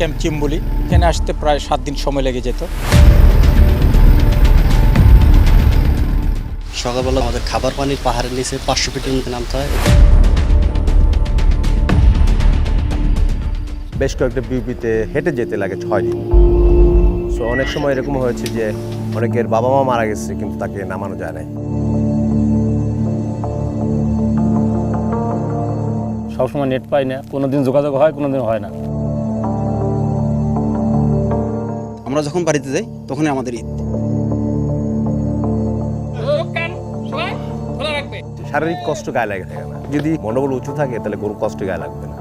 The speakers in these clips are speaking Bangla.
ক্যাম্প চিম্বুলি এখানে আসতে প্রায় সাত দিন সময় লেগে যেত। সকালবেলা আমাদের খাবার পানি পাহাড়ের নিচে পাঁচশো ফিটের মধ্যে নামতে হয়। বেশ কয়েকটা বিউপিতে হেঁটে যেতে লাগে ছয় দিন। সো অনেক সময় এরকম হয়েছে যে অনেকের বাবা মা মারা গেছে কিন্তু তাকে নামানো যায় না সবসময় নেট পাই না। কোনো দিন যোগাযোগ হয় কোনো দিন হয় না। আমরা যখন বাড়িতে যাই তখনই আমাদের ঈদ। শারীরিক কষ্ট গায়ে লাগে থাকে না। যদি মনোবল উঁচু থাকে তাহলে গরু কষ্ট গায়ে লাগবে না।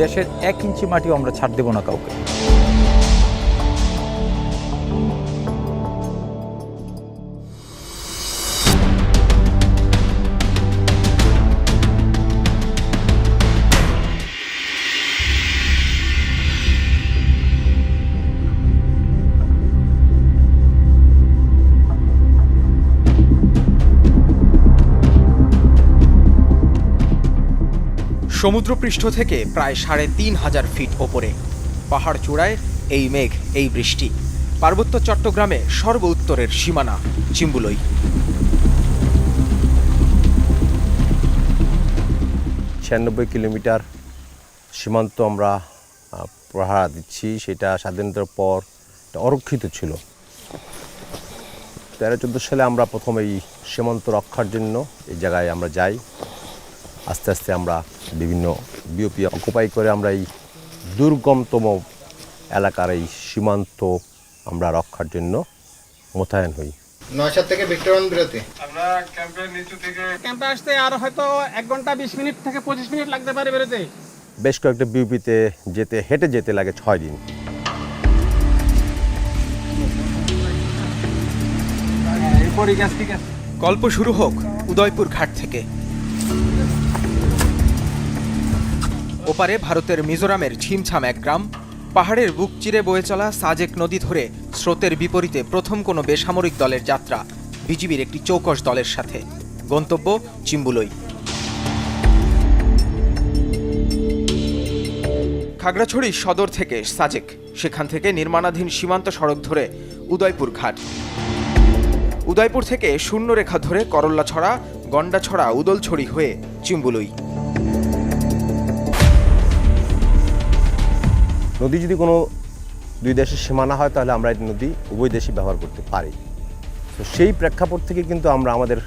দেশের এক ইঞ্চি মাটিও আমরা ছাড় দেবো না কাউকে। সমুদ্রপৃষ্ঠ থেকে প্রায় সাড়ে তিন হাজার ফিট ওপরে। পাহাড় চূড়ায় এই মেঘ এই বৃষ্টি। পার্বত্য চট্টগ্রামে সর্ব উত্তরের সীমানা চিম্বুলই। ছিয়ানব্বই কিলোমিটার সীমান্ত আমরা আহ, প্রহারা দিচ্ছি। সেটা স্বাধীনতার পর অরক্ষিত ছিল। তেরো চোদ্দ সালে আমরা প্রথম এই সীমান্ত রক্ষার জন্য এই জায়গায় আমরা যাই। আস্তে আস্তে আমরা বিভিন্ন বিওপি অকুপাই করে আমরা এই দুর্গমতম এলাকার এই সীমান্ত আমরা রক্ষার জন্য মোতায়েন হই। নয়শার থেকে ভিক্টোরিয়ান বিরতি। ক্যাম্পে আসতে আর হয়তো এক ঘণ্টা বিশ মিনিট থেকে পঁচিশ মিনিট লাগতে পারে বেরোতে। বেশ কয়েকটা বিউপিতে যেতে হেঁটে যেতে লাগে ছয় দিন। গল্প শুরু হোক উদয়পুর ঘাট থেকে। ওপারে ভারতের মিজোরামের ছিমছাম এক গ্রাম, পাহাড়ের বুক চিরে বয়ে চলা সাজেক নদী ধরে স্রোতের বিপরীতে প্রথম কোনো বেসামরিক দলের যাত্রা, বিজিবির একটি চৌকস দলের সাথে। গন্তব্য চিম্বুলই। খাগড়াছড়ি সদর থেকে সাজেক, সেখান থেকে নির্মাণাধীন সীমান্ত সড়ক ধরে উদয়পুর ঘাট। উদয়পুর থেকে শূন্যরেখা ধরে করল্লাছড়া, গন্ডাছড়া, উদলছড়ি হয়ে চিম্বুলই। নদী যদি কোনো দুই দেশের সীমানা হয়, তাহলে আমরা এই নদী উভয় দেশই ব্যবহার করতে পারি। তো সেই প্রেক্ষাপট থেকে কিন্তু আমরা আমাদের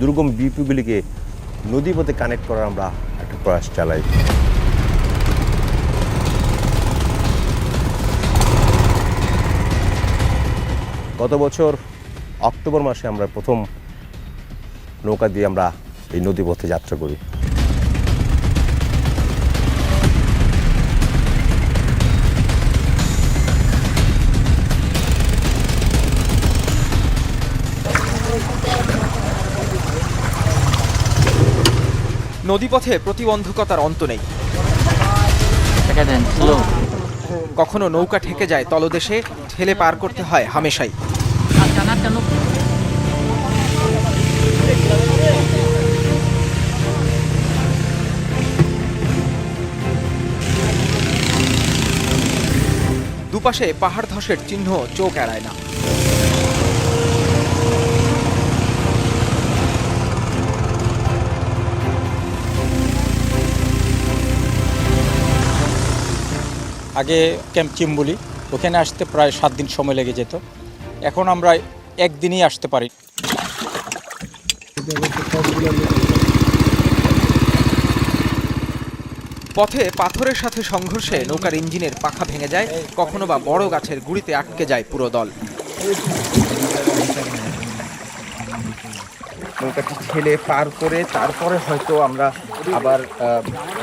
দুর্গম বিপিগুলিকে নদী পথে কানেক্ট করার আমরা একটা প্রয়াস চালাই। গত বছর অক্টোবর মাসে আমরা প্রথম নৌকা দিয়ে আমরা এই নদী পথে যাত্রা করি। নদীপথে প্রতিবন্ধকতার অন্ত নেই। কখনো নৌকা ঠেকে যায় তলদেশে ঠেলে পার করতে হয় হামেশাই। দুপাশে পাহাড় ধসের চিহ্ন চোখ এড়ায় না। আগে ক্যাম্প চিম্বুলি ওখানে আসতে প্রায় সাত দিন সময় লেগে যেত। এখন আমরা একদিনই আসতে পারি। পথে পাথরের সাথে সংঘর্ষে নৌকার ইঞ্জিনের পাখা ভেঙে যায় কখনো বা বড় গাছের গুড়িতে আটকে যায় পুরো দল। নৌকাটি ঠেলে পার করে তারপরে হয়তো আমরা আবার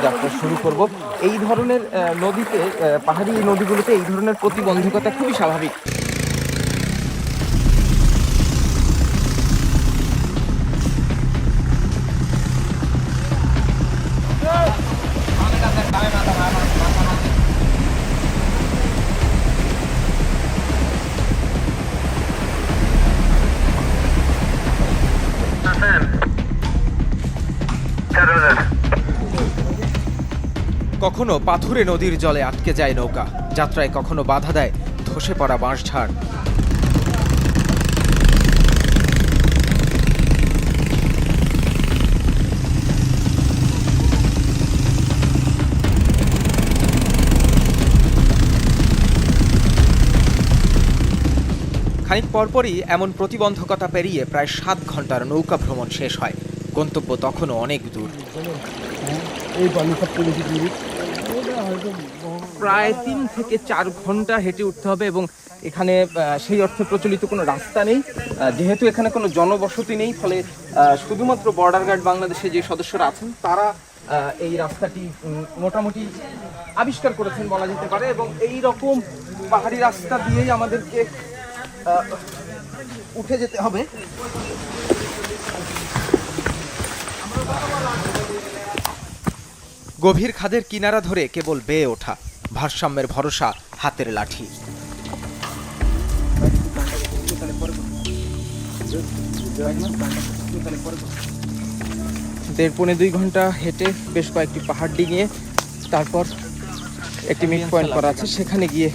যাত্রা শুরু করব। এই ধরনের নদীতে পাহাড়ি নদীগুলোতে এই ধরনের প্রতিবন্ধকতা খুবই স্বাভাবিক। কখনো পাথুরে নদীর জলে আটকে যায় নৌকা। যাত্রায় কখনো বাধা দেয় ধসে পড়া বাঁশঝাড় খানিক পরপরই এমন প্রতিবন্ধকতা পেরিয়ে প্রায় সাত ঘণ্টার নৌকা ভ্রমণ শেষ হয়। গন্তব্য তখনও অনেক দূর। প্রায় তিন থেকে চার ঘণ্টা হেঁটে উঠতে হবে এবং এখানে সেই অর্থে প্রচলিত কোনো রাস্তা নেই। যেহেতু এখানে কোনো জনবসতি নেই, ফলে শুধুমাত্র বর্ডার গার্ড বাংলাদেশে যে সদস্যরা আছেন, তারা এই রাস্তাটি মোটামুটি আবিষ্কার করেছেন বলা যেতে পারে এবং এই রকম পাহাড়ি রাস্তা দিয়েই আমাদেরকে উঠে যেতে হবে। গভীর খাদের কিনারা ধরে কেবল বেয়ে ওঠা। ভারসাম্যের ভরসা হাতের লাঠি। দেড় পৌনে দুই ঘণ্টা হেঁটে বেশ কয়েকটি পাহাড় ডিঙিয়ে তারপর একটি মিড পয়েন্ট করা আছে। সেখানে গিয়ে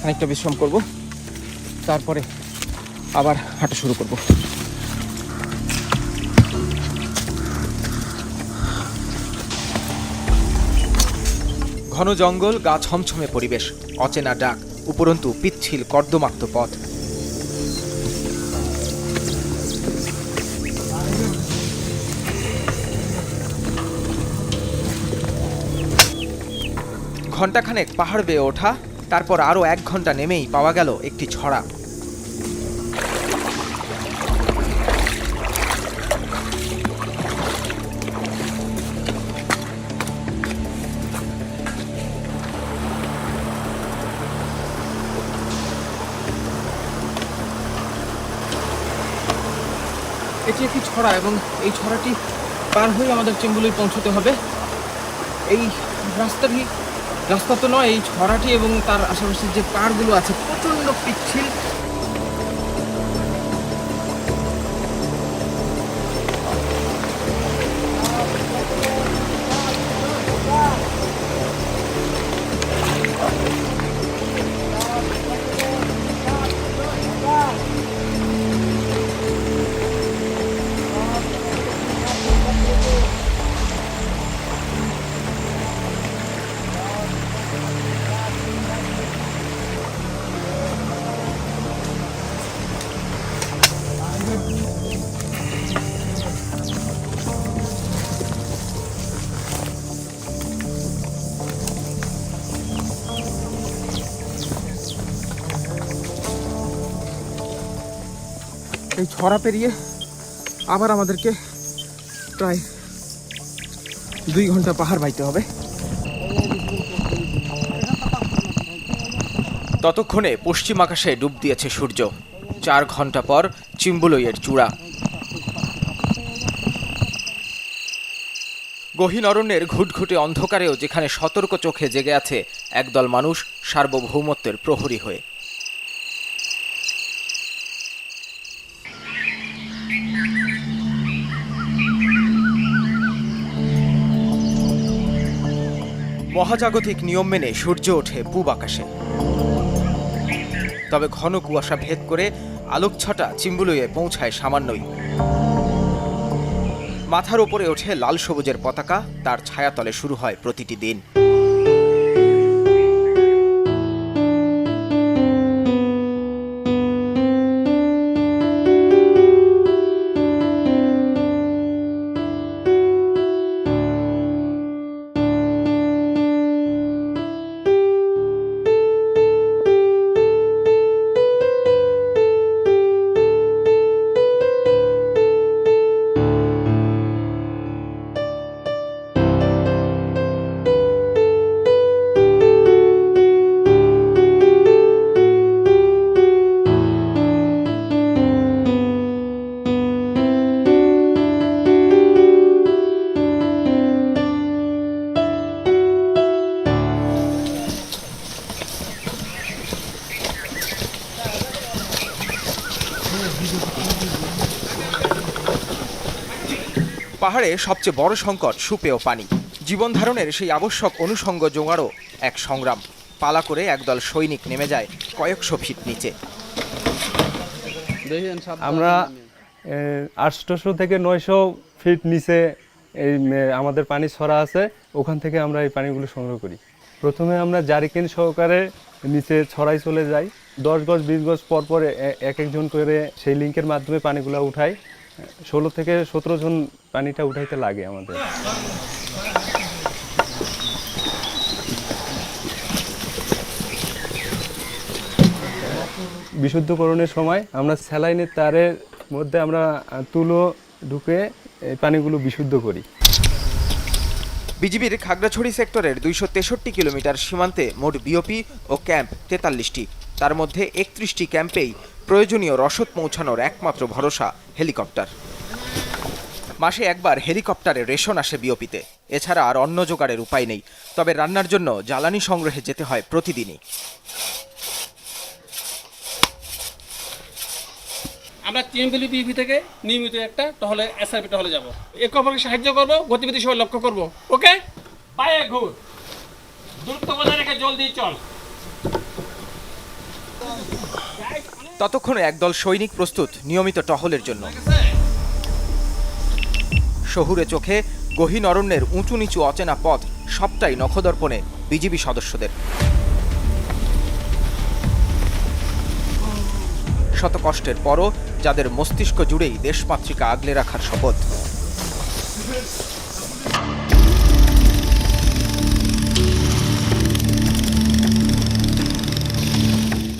খানিকটা বিশ্রাম করব। তারপরে আবার হাঁটা শুরু করব। ঘন জঙ্গল, গা ছমছমে পরিবেশ, অচেনা ডাক, উপরন্তু পিচ্ছিল কর্দমাক্ত পথ। ঘণ্টাখানেক পাহাড় বেয়ে ওঠা, তারপর আরও এক ঘণ্টা নেমেই পাওয়া গেল একটি ছড়া। এটি একটি ছড়া এবং এই ছড়াটি পার হয়ে আমাদের চেম্বুলি পৌঁছতে হবে। এই রাস্তাটি, রাস্তা তো নয়, এই ছড়াটি এবং তার আশেপাশের যে পাড়গুলো আছে, প্রচণ্ড পিচ্ছিল। ছড়া পেরিয়ে আবার আমাদেরকে প্রায় দুই ঘণ্টা পাহাড় বাইতে হবে। ততক্ষণে পশ্চিম আকাশে ডুব দিয়েছে সূর্য। চার ঘণ্টা পর চিম্বুলইয়ের চূড়া। গহীন অরণ্যের ঘুটঘুটে অন্ধকারেও যেখানে সতর্ক চোখে জেগে আছে একদল মানুষ সার্বভৌমত্বের প্রহরী হয়ে। মহাজাগতিক নিয়ম মেনে সূর্য ওঠে পূব আকাশে। তবে ঘন কুয়াশা ভেদ করে আলোক ছটা চিম্বুলুয়ে পৌঁছায় সামান্যই। মাথার ওপরে ওঠে লাল সবুজের পতাকা, তার ছায়াতলে শুরু হয় প্রতিটি দিন। পাহাড়ে সবচেয়ে বড় সংকট সুপেয় পানি। জীবন ধারণের সেই আবশ্যক অনুষঙ্গ জোগাড়ও এক সংগ্রাম। পালা করে একদল সৈনিক নেমে যায় কয়েকশো ফিট নিচে। আমরা আটশোশো থেকে নয়শো ফিট নিচে এই আমাদের পানি ছড়া আছে। ওখান থেকে আমরা এই পানিগুলো সংগ্রহ করি। প্রথমে আমরা জারিকেন সহকারে নিচে ছড়াই চলে যায়। দশ গজ, বিশ গজ পর পর এক একজন করে সেই লিঙ্কের মাধ্যমে পানিগুলো উঠাই ষোলো থেকে সতেরো জন পানিটা উঠাইতে লাগে আমাদের। বিশুদ্ধকরণের সময় আমরা স্যালাইনের তারের মধ্যে আমরা তুলো ঢুকে পানিগুলো বিশুদ্ধ করি। বিজিবির খাগড়াছড়ি সেক্টরের দুইশো তেষট্টি কিলোমিটার সীমান্তে মোট বিওপি ও ক্যাম্প তেতাল্লিশটি। তার মধ্যে একত্রিশটি ক্যাম্পেই প্রয়োজনীয় রসদ পৌঁছানোর একমাত্র ভরসা হেলিকপ্টার। মাসে একবার হেলিকপ্টারে রেশন আসে বিওপিতে। এছাড়া আর অন্য জোগাড়ের উপায় নেই। তবে রান্নার জন্য জ্বালানি সংগ্রহে যেতে হয় প্রতিদিনই। আমরা চিনবিলি বিপি থেকে নিয়মিত একটা টহলে এসআরপি টহলে যাব। একে অপরকে সাহায্য করব, গতিবিধি সবাই লক্ষ্য করব। ওকে পায়ে ঘুর। দূরত্ব বজায় রেখে জল দিয়ে চল। ততক্ষণে একদল সৈনিক প্রস্তুত নিয়মিত টহলের জন্য। শহুরে চোখে গহীন অরণ্যের উঁচু নিচু অচেনা পথ সবটাই নখদর্পণে বিজিবি সদস্যদের। শত কষ্টের পরও যাদের মস্তিষ্ক জুড়েই দেশমাতৃকা আগলে রাখার শপথ।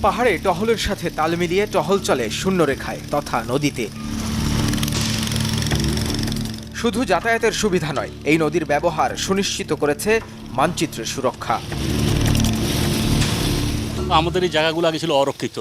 পাহাড়ে টহলের সাথে তাল মিলিয়ে টহল চলে শূন্যরেখায় তথা নদীতে। শুধু যাতায়াতের সুবিধা নয়, এই নদীর ব্যবহার সুনিশ্চিত করেছে মানচিত্রের সুরক্ষা। আমাদের এই জায়গাগুলো আগে ছিল অরক্ষিত।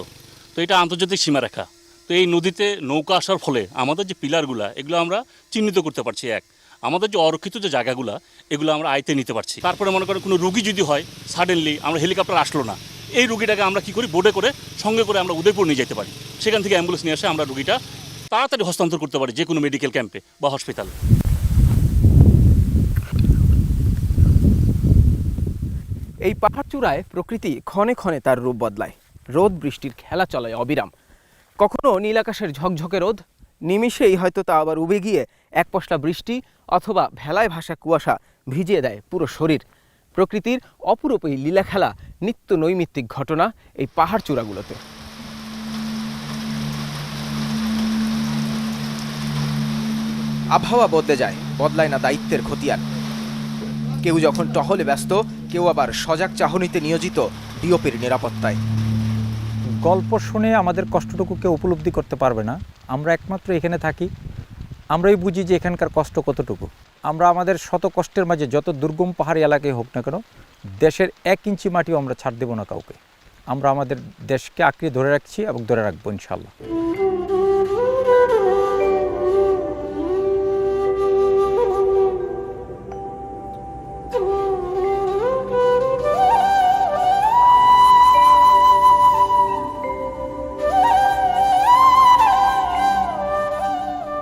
এটা আন্তর্জাতিক সীমারেখা। তো এই নদীতে নৌকা আসার ফলে আমাদের যে পিলারগুলো, এগুলো আমরা চিহ্নিত করতে পারছি এক। আমাদের যে অরক্ষিত যে জায়গাগুলো, এগুলো আমরা আয়তে নিতে পারছি। তারপরে মনে করেন কোনো রুগী যদি হয় সাডেনলি আমরা হেলিকপ্টার আসলো না। এই রুগীটাকে আমরা কি করি? বোর্ডে করে, সঙ্গে করে আমরা উদয়পুর নিয়ে যেতে পারি। সেখান থেকে অ্যাম্বুলেন্স নিয়ে এসে আমরা রুগীটা তাড়াতাড়ি হস্তান্তর করতে পারি, যে কোনো মেডিকেল ক্যাম্পে বা হসপিটালে এই পাহাড় চূড়ায় প্রকৃতি ক্ষণে ক্ষণে তার রূপ বদলায়। রোদ বৃষ্টির খেলা চলে অবিরাম। কখনো নীল আকাশের ঝকঝকে রোদ, নিমিষেই হয়তো তা আবার উবে গিয়ে এক পশলা বৃষ্টি অথবা ভেলায় ভাসা কুয়াশা ভিজিয়ে দেয় পুরো শরীর। প্রকৃতির অপরূপ এই লীলা খেলা, নিত্য নৈমিত্তিক ঘটনা এই পাহাড় চূড়াগুলোতে। আবহাওয়া বদলে যায়, বদলায় না দায়িত্বের খতিয়ান। কেউ যখন টহলে ব্যস্ত, কেউ আবার সজাগ চাহনিতে নিয়োজিত ডিওপির নিরাপত্তায়। গল্প শুনে আমাদের কষ্টটুকু কেউ উপলব্ধি করতে পারবে না। আমরা একমাত্র এখানে থাকি। আমরাই বুঝি যে এখানকার কষ্ট কতটুকু। আমরা আমাদের শত কষ্টের মাঝে যত দুর্গম পাহাড়ি এলাকায় হোক না কেন, দেশের এক ইঞ্চি মাটিও আমরা ছাড় দেবো না কাউকে। আমরা আমাদের দেশকে আঁকড়ে ধরে রাখছি এবং ধরে রাখব ইনশাল্লাহ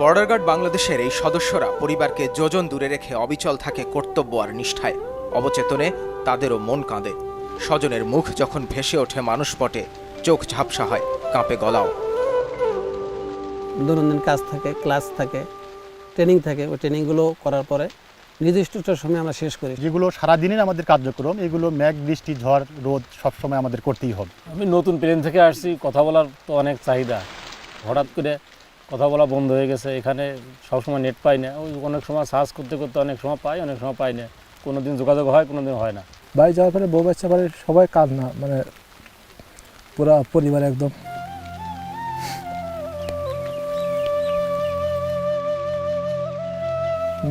বর্ডার গার্ড বাংলাদেশের এই সদস্যরা পরিবারকে যোজন দূরে রেখে অবিচল থাকে কর্তব্য আর নিষ্ঠায়। অবচেতনে তাদেরও মন কাঁদে। স্বজনের মুখ যখন ভেসে ওঠে মানুষ পটে চোখ ঝাপসা হয় কাঁপে গলাও। দৈনন্দিন কাজ থাকে ক্লাস থাকে ট্রেনিং থাকে ওই ট্রেনিংগুলো করার পরে নির্দিষ্ট সময় আমরা শেষ করি। যেগুলো সারাদিনের আমাদের কার্যক্রম এগুলো মেঘ বৃষ্টি ঝড় রোদ সবসময় আমাদের করতেই হবে। আমি নতুন প্লেন থেকে আসছি কথা বলার তো অনেক চাহিদা। হঠাৎ করে কথা বলা বন্ধ হয়ে গেছে। এখানে সবসময় নেট পাই না। ওই অনেক সময় সার্চ করতে করতে অনেক সময় পাই, অনেক সময় পাই না। কোনো দিন যোগাযোগ হয় কোনো দিন হয় না। বাড়ি যাওয়ার পরে বউ বাচ্চা বাড়ির সবাই কাজ না? মানে পুরা পরিবার একদম।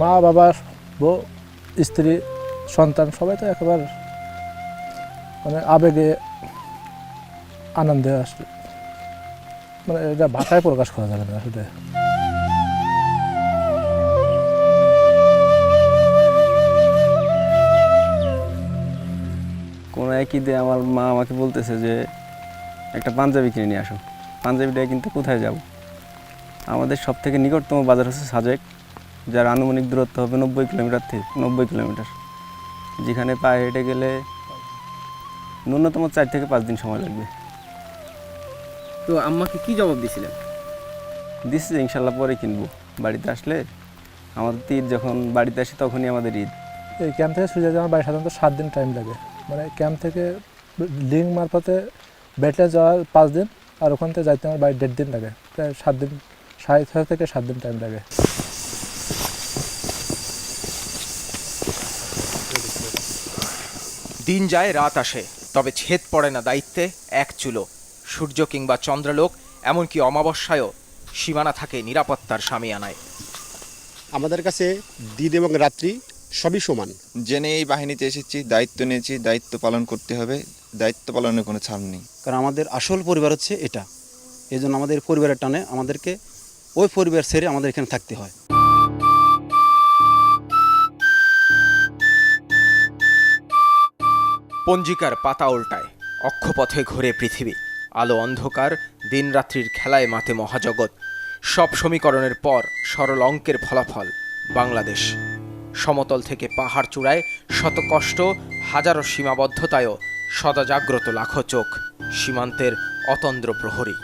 মা, বাবা, বউ, স্ত্রী, সন্তান সবাই তো একেবারে মানে আবেগে, আনন্দে আসলে মানে এটা ভাষায় প্রকাশ করা যাবে না আসলে। কোনো একই দিয়ে আমার মা আমাকে বলতেছে যে, একটা পাঞ্জাবি কিনে নিয়ে আসো। পাঞ্জাবিটা কিনতে কোথায় যাব? আমাদের সব থেকে নিকটতম বাজার হচ্ছে সাজেক, যার আনুমানিক দূরত্ব হবে নব্বই কিলোমিটার থেকে নব্বই কিলোমিটার, যেখানে পায়ে হেঁটে গেলে ন্যূনতম চার থেকে পাঁচ দিন সময় লাগবে। তো আম্মাকে কি জবাব দিছিলেন? দিচ্ছি যে ইনশাল্লাহ পরে কিনবো। বাড়িতে আসলে আমাদের তো ঈদ যখন বাড়িতে আসি তখনই আমাদের ঈদ। এই ক্যাম্প থেকে সুজা আমার বাড়ি সাধারণত সাত দিন টাইম লাগে। মানে ক্যাম্প থেকে লিঙ্ক মারফতে বেটলে যাওয়ার পাঁচ দিন আর ওখান থেকে যাইতে আমার বাড়ি দেড় দিন লাগে। প্রায় সাত দিন সাড়ে ছয় থেকে সাত দিন টাইম লাগে। দিন যায় রাত আসে তবে ছেদ পড়ে না দায়িত্বে এক চুলো। সূর্য কিংবা চন্দ্রলোক এমনকি অমাবস্যায়ও সীমানা থাকে নিরাপত্তার সামিয়ানায়। আমাদের কাছে দিন এবং রাত্রি সবই সমান। জেনে এই বাহিনীতে এসেছি দায়িত্ব নিয়েছি দায়িত্ব পালন করতে হবে দায়িত্ব পালনের কোনো ছাড় নেই। কারণ আমাদের আসল পরিবার হচ্ছে এটা। এই জন্য আমাদের পরিবারের টানে আমাদেরকে ওই পরিবার ছেড়ে আমাদের এখানে থাকতে হয়। পঞ্জিকার পাতা উল্টায় অক্ষপথে ঘোরে পৃথিবী। আলো অন্ধকার, দিনরাত্রির খেলায় মাতে মহাজগৎ। সব সমীকরণের পর সরল অঙ্কের ফলাফল, বাংলাদেশ। সমতল থেকে পাহাড় চূড়ায় শত কষ্ট, হাজারো সীমাবদ্ধতায়ও সদা জাগ্রত লাখো চোখ, সীমান্তের অতন্দ্র প্রহরী।